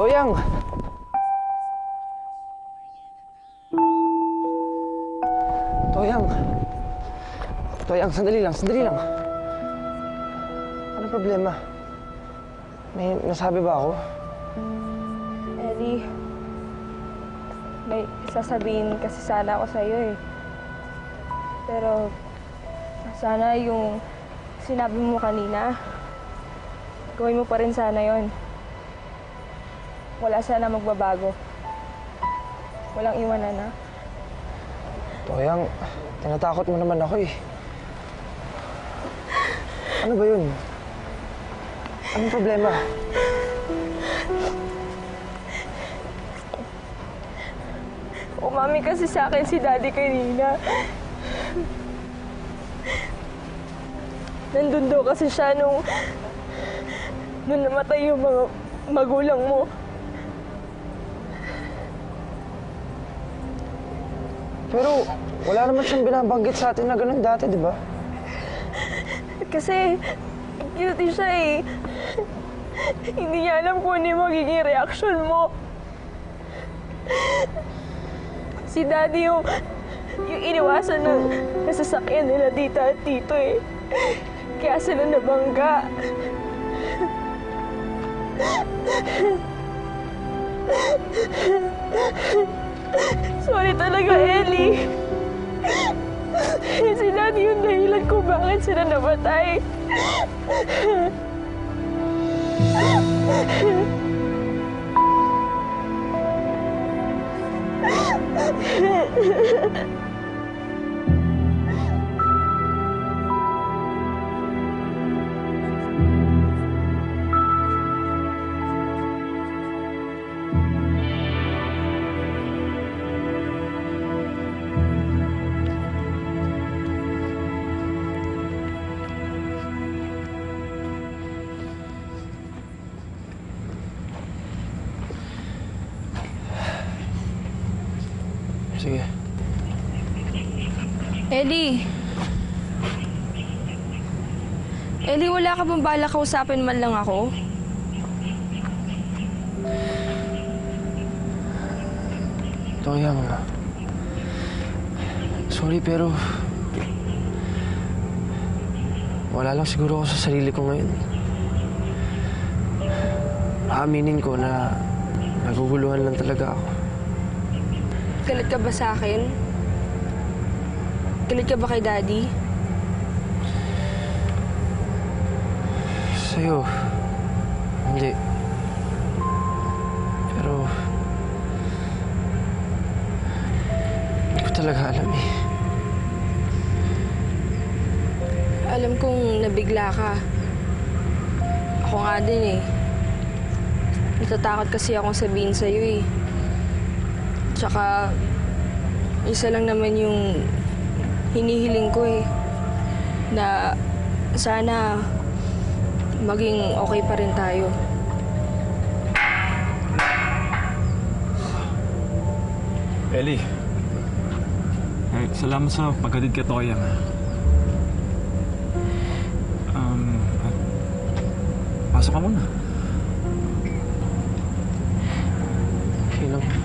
Toyang! Toyang! Toyang, sandali lang, sandali lang. Ano problema? May nasabi ba ako? Ellie, may sasabihin kasi sana ako sa'yo eh. Pero sana yung sinabi mo kanina, gawin mo pa rin sana yon. Wala sana magbabago. Walang iwanan na. Toyang, tinatakot mo naman ako eh. Ano ba yun? Anong problema? Umami kasi sa akin si Daddy kanina. Nandun daw kasi siya nung... nung namatay yung mga magulang mo. Pero wala naman siyang binabanggit sa atin na ganun dati, di ba? Kasi guilty siya eh. Hindi niya alam kung ano yung magiging reaction mo. Si Daddy yung, yung iniwasan ng nasasakyan nila dita at tito eh. Kaya sila nabangga. Sorry talaga, Ellie. si Daddy yung dahilan kung bakit sila namatay. Sige. Ellie. Ellie, wala ka bang bala kausapin man lang ako? Toyang, sorry pero wala lang siguro ako sa sarili ko ngayon. Aaminin ko na naguguluhan lang talaga ako. Galit ka ba sa akin? Galit ka ba kay Daddy? Sa'yo, hindi. Pero, hindi ko talaga alam eh. Alam kong nabigla ka. Ako nga din eh. Natatakot kasi akong sabihin sa'yo eh. Tsaka, isa lang naman yung hinihiling ko eh. Na sana maging okay pa rin tayo. Ellie. Ay, salamat sa pagkatid ka, Toyang. Um, at pasok ka muna. Okay lang.